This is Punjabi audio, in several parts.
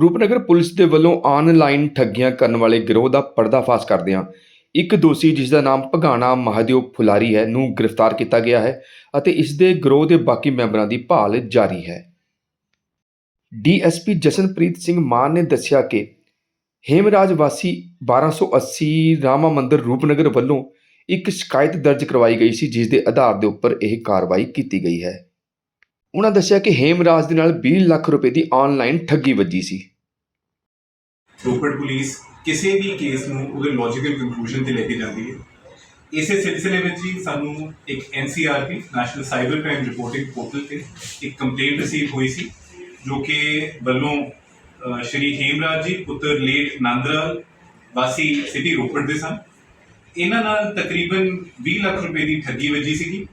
ਰੂਪਨਗਰ ਪੁਲਿਸ ਦੇ ਵੱਲੋਂ ਆਨਲਾਈਨ ਠੱਗੀਆਂ ਕਰਨ ਵਾਲੇ ਗਿਰੋਹ ਦਾ ਪਰਦਾਫਾਸ਼ ਕਰਦਿਆਂ ਇੱਕ ਦੋਸ਼ੀ, ਜਿਸ ਦਾ ਨਾਮ ਭਗਾਣਾ ਮਹਾਦੇਵ ਫੁਲਾਰੀ ਹੈ, ਨੂੰ ਗ੍ਰਿਫਤਾਰ ਕੀਤਾ ਗਿਆ ਹੈ ਅਤੇ ਇਸ ਦੇ ਗਿਰੋਹ ਦੇ ਬਾਕੀ ਮੈਂਬਰਾਂ ਦੀ ਭਾਲ ਜਾਰੀ ਹੈ। ਡੀਐਸਪੀ ਜਸ਼ਨਪ੍ਰੀਤ ਸਿੰਘ ਮਾਨ ਨੇ ਦੱਸਿਆ ਕਿ ਹੇਮਰਾਜ ਵਾਸੀ 1280 ਰਾਮਾ ਮੰਦਿਰ ਰੂਪਨਗਰ ਵੱਲੋਂ ਇੱਕ ਸ਼ਿਕਾਇਤ ਦਰਜ ਕਰਵਾਈ ਗਈ ਸੀ, ਜਿਸ ਦੇ ਆਧਾਰ ਦੇ ਉੱਪਰ ਇਹ ਕਾਰਵਾਈ ਕੀਤੀ ਗਈ ਹੈ। ਉਹਨਾਂ ਦੱਸਿਆ ਕਿ ਹੇਮਰਾਜ ਦੇ ਨਾਲ 20 ਲੱਖ ਰੁਪਏ ਦੀ ਆਨਲਾਈਨ ਠੱਗੀ ਵੱਜੀ ਸੀ। ਰੋਪੜ ਪੁਲਿਸ ਕਿਸੇ ਵੀ ਕੇਸ ਨੂੰ ਉਹਦੇ ਲੌਜੀਕਲ ਕੰਕਲੂਜਨ ਤੇ ਲੈ ਕੇ ਜਾਂਦੀ ਹੈ। ਇਸੇ ਸਿਲਸਿਲੇ ਵਿੱਚ ਹੀ ਸਾਨੂੰ ਇੱਕ NCRP national cyber crime reporting portal ਤੇ ਇੱਕ ਕੰਪਲੇਂਟ ਰਿਸੀਵ ਹੋਈ ਸੀ ਜੋ ਕਿ ਵੱਲੋਂ ਅਹ, ਸ਼੍ਰੀ ਹੇਮਰਾਜ ਜੀ ਪੁੱਤਰ ਲੇਟ ਨੰਦਲਾਲ ਵਾਸੀ ਸਿਟੀ ਰੋਪੜ ਦੇ ਸਨ। ਇਹਨਾਂ ਨਾਲ ਤਕਰੀਬਨ 20 ਲੱਖ ਰੁਪਏ ਦੀ ਠੱਗੀ ਵੱਜੀ ਸੀਗੀ।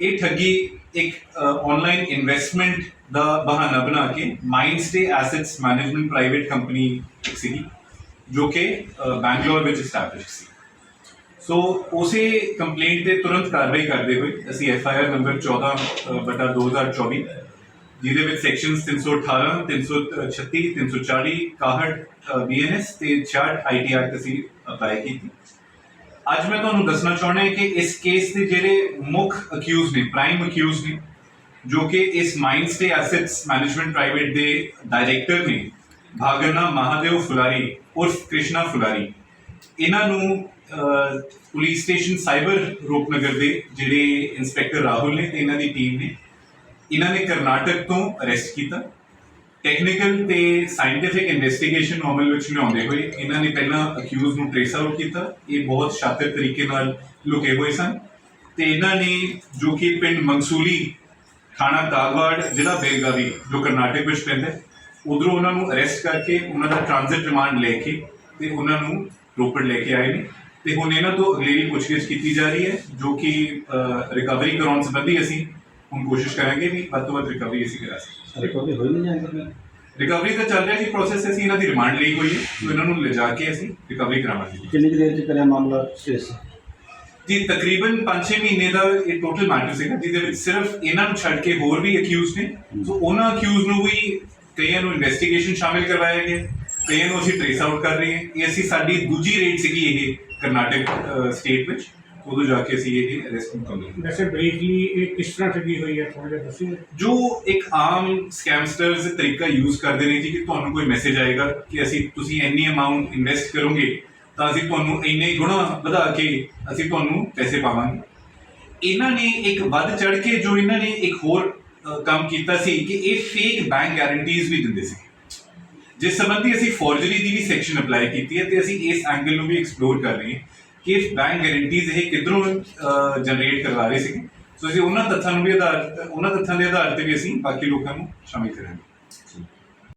ਇਹ ਠੱਗੀ ਇੱਕ ਆਨਲਾਈਨ ਇਨਵੈਸਟਮੈਂਟ ਦਾ ਬਹਾਨਾ ਬਣਾ ਕੇ Mindstay assets management private company ਇੱਕ ਜੋ ਕਿ ਬੈਂਗਲੌਰ ਵਿੱਚ ਸਟੈਬਲਿਸ਼ ਸੀ। ਸੋ ਉਸੇ ਕੰਪਲੇਂਟ ਤੇ ਤੁਰੰਤ ਕਾਰਵਾਈ ਕਰਦੇ ਹੋਏ ਅਸੀਂ ਐਫ ਆਈ ਆਰ ਨੰਬਰ 14 ਅ, ਬਟਾ 2024 ਜਿਹਦੇ ਵਿੱਚ ਸੈਕਸ਼ਨਸ 318 336 340 61 ਬੀਐਨਐਸ ਤੇ 66 ਆਈਟੀ ਐਕਟ ਅਸੀਂ ਅਪਲਾਈ ਕੀਤੀ। ਅੱਜ ਮੈਂ ਤੁਹਾਨੂੰ ਦੱਸਣਾ ਚਾਹੁੰਦਾ ਕਿ ਇਸ ਕੇਸ ਦੇ ਜਿਹੜੇ ਮੁੱਖ ਅਕਿਊਜ਼ ਨੇ ਪ੍ਰਾਈਮ ਅਕਿਊਜ਼ ਨੇ, ਜੋ ਕਿ ਇਸ ਮਾਈਂਡਸਟੇ ਐਸੈਟਸ ਮੈਨੇਜਮੈਂਟ ਪ੍ਰਾਈਵੇਟ ਦੇ ਡਾਇਰੈਕਟਰ ਨੇ ਭਾਗਨਾ ਮਹਾਦੇਵ ਫੁਲਾਰੀ ਉਰਫ ਕ੍ਰਿਸ਼ਨਾ ਫੁਲਾਰੀ ਇਹਨਾਂ ਨੂੰ ਪੁਲਿਸ ਸਟੇਸ਼ਨ ਸਾਈਬਰ ਰੂਪਨਗਰ ਦੇ ਜਿਹੜੇ ਇੰਸਪੈਕਟਰ ਰਾਹੁਲ ਨੇ ਤੇ ਇਹਨਾਂ ਦੀ ਟੀਮ ਨੇ, ਇਹਨਾਂ ਨੇ ਕਰਨਾਟਕ ਤੋਂ ਅਰੈਸਟ ਕੀਤਾ। ਟੈਕਨੀਕਲ ਤੇ ਸਾਇੰਟੀਫਿਕ ਇਨਵੈਸਟੀਗੇਸ਼ਨ ਅਮਲ ਵਿੱਚ ਲਿਆਉਂਦੇ ਹੋਏ ਇਹਨਾਂ ਨੇ ਪਹਿਲਾਂ ਅਕਿਊਜ਼ ਨੂੰ ਟ੍ਰੇਸ ਆਊਟ ਕੀਤਾ। ਇਹ ਬਹੁਤ ਸ਼ਾਤਰ ਤਰੀਕੇ ਨਾਲ ਲੁਕੇ ਹੋਏ ਸਨ। ਤੇ ਇਹਨਾਂ ਨੇ ਜੋ ਕਿ ਪਿੰਡ ਮੰਗਸੂਲੀ ਥਾਣਾ ਕਾਗਵਾੜ ਜ਼ਿਲ੍ਹਾ ਬੇਲਗਾਵੀ, ਜੋ ਕਰਨਾਟਕ ਵਿੱਚ ਪੈਂਦਾ ਉਧਰੋਂ ਉਹਨਾਂ ਨੂੰ ਅਰੈਸਟ ਕਰਕੇ ਉਹਨਾਂ ਦਾ ਟ੍ਰਾਂਜ਼ਿਟ ਰਿਮਾਂਡ ਲੈ ਕੇ ਤੇ ਉਹਨਾਂ ਨੂੰ ਰੋਪੜ ਲੈ ਕੇ ਆਏ ਨੇ। ਤੇ ਹੁਣ ਇਹਨਾਂ ਤੋਂ ਅਗਲੇਰੀ ਪੁੱਛਗਿੱਛ ਕੀਤੀ ਜਾ ਰਹੀ ਹੈ, ਜੋ ਕਿ ਰਿਕਵਰੀ ਕਰਾਉਣ ਸੰਬੰਧੀ ਅਸੀਂ ਹੁਣ ਕੋਸ਼ਿਸ਼ ਕਰਾਂਗੇ ਵੀ ਵੱਧ ਤੋਂ ਵੱਧ ਰਿਕਵਰੀ ਅਸੀਂ ਕਰਾ ਸਕੀਏ। ਰਿਕਵਰੀ ਹੋਈ ਨਹੀਂ ਜਾਂਦੀ ਰਿਕਵਰੀ ਦਾ ਚੱਲ ਰਿਹਾ ਜੀ ਪ੍ਰੋਸੈਸ ਅਸੀਂ ਇਹਨਾਂ ਦੀ ਰਿਮਾਂਡ ਲਈ ਹੋਈ ਹੈ ਸੋ ਇਹਨਾਂ ਨੂੰ ਲਿਜਾ ਕੇ ਅਸੀਂ ਰਿਕਵਰੀ ਕਰਾਵਾਂਗੇ। ਕਿੰਨੀ ਦੇਰ ਚ ਕਰਿਆ ਮਾਮਲਾ ਕੇਸ? ਜੀ ਤਕਰੀਬਨ 5-6 ਮਹੀਨੇ ਦਾ ਇਹ ਟੋਟਲ ਮੈਟਰ ਸੀਗਾ ਜਿਹਦੇ ਵਿੱਚ ਸਿਰਫ ਇਹਨਾਂ ਨੂੰ ਛੱਡ ਕੇ ਹੋਰ ਵੀ ਅਕਿਊਜ਼ ਨੇ। ਸੋ ਉਹਨਾਂ ਅਕਿਊਜ਼ ਨੂੰ ਵੀ ਕਈਆਂ ਨੂੰ ਇਨਵੈਸਟੀਗੇਸ਼ਨ ਸ਼ਾਮਿਲ ਕਰਵਾਇਆ ਗਿਆ ਕਈਆਂ ਨੂੰ ਅਸੀਂ ਟ੍ਰੇਸ ਆਊਟ ਕਰ ਰਹੇ ਹਾਂ। ਇਹ ਅਸੀਂ ਸਾਡੀ ਦੂਜੀ ਰੇਡ ਸੀਗੀ ਇਹ ਕਰਨਾਟਕ ਸਟੇਟ ਵਿੱਚ। ਉਦੋਂ ਜਾ ਕੇ ਅਸੀਂ ਇਹ ਅਰੈਸਟ ਕਰ ਵੈਸੇ ਬਰੀਫਲੀ ਇਹ ਕਿਸ ਤਰ੍ਹਾਂ ਠੱਗੀ ਹੋਈ ਹੈ? ਥੋੜਾ ਜਿਹਾ ਦੱਸੋ। ਜੋ ਇੱਕ ਆਮ ਸਕੈਮਸਟਰਸ ਤਰੀਕਾ ਯੂਜ਼ ਕਰਦੇ ਨੇ ਜੀ ਕਿ ਤੁਹਾਨੂੰ ਕੋਈ ਮੈਸੇਜ ਆਏਗਾ ਕਿ ਅਸੀਂ ਤੁਸੀਂ ਇੰਨੀ ਅਮਾਉਂਟ ਇਨਵੈਸਟ ਕਰੋਗੇ ਤਾਂ ਅਸੀਂ ਤੁਹਾਨੂੰ ਇੰਨੇ ਗੁਣਾ ਵਧਾ ਕੇ ਅਸੀਂ ਤੁਹਾਨੂੰ ਪੈਸੇ ਪਾਵਾਂਗੇ। ਇਹਨਾਂ ਨੇ ਇੱਕ ਵੱਧ ਚੜ ਕੇ ਜੋ ਇਹਨਾਂ ਨੇ ਇੱਕ ਹੋਰ ਕੰਮ ਕੀਤਾ ਸੀ ਕਿ ਇਹ ਫੇਕ ਬੈਂਕ ਗਾਰੰਟੀਜ਼ ਵੀ ਦਿੰਦੇ ਸੀ। ਜਿਸ ਸੰਬੰਧੀ ਅਸੀਂ ਫੋਰਜਰੀ ਦੀ ਵੀ ਸੈਕਸ਼ਨ ਅਪਲਾਈ ਕੀਤੀ ਹੈ ਤੇ ਅਸੀਂ ਇਸ ਐਂਗਲ ਨੂੰ ਵੀ ਐਕਸਪਲੋਰ ਕਰ ਰਹੇ ਹਾਂ। ਕਿ ਬੈਂਕ ਗਾਰੰਟੀਜ਼ ਇਹ ਕਿੱਧਰੋਂ ਜਨਰੇਟ ਕਰਵਾ ਰਹੇ ਸੀ ਸੋ ਅਸੀਂ ਉਹਨਾਂ ਤੱਥਾਂ ਨੂੰ ਵੀ ਆਧਾਰ ਉਹਨਾਂ ਤੱਥਾਂ ਦੇ ਆਧਾਰ ਤੇ ਵੀ ਅਸੀਂ ਬਾਕੀ ਲੋਕਾਂ ਨੂੰ ਸ਼ਾਮਿਲ ਕਰਾਂਗੇ।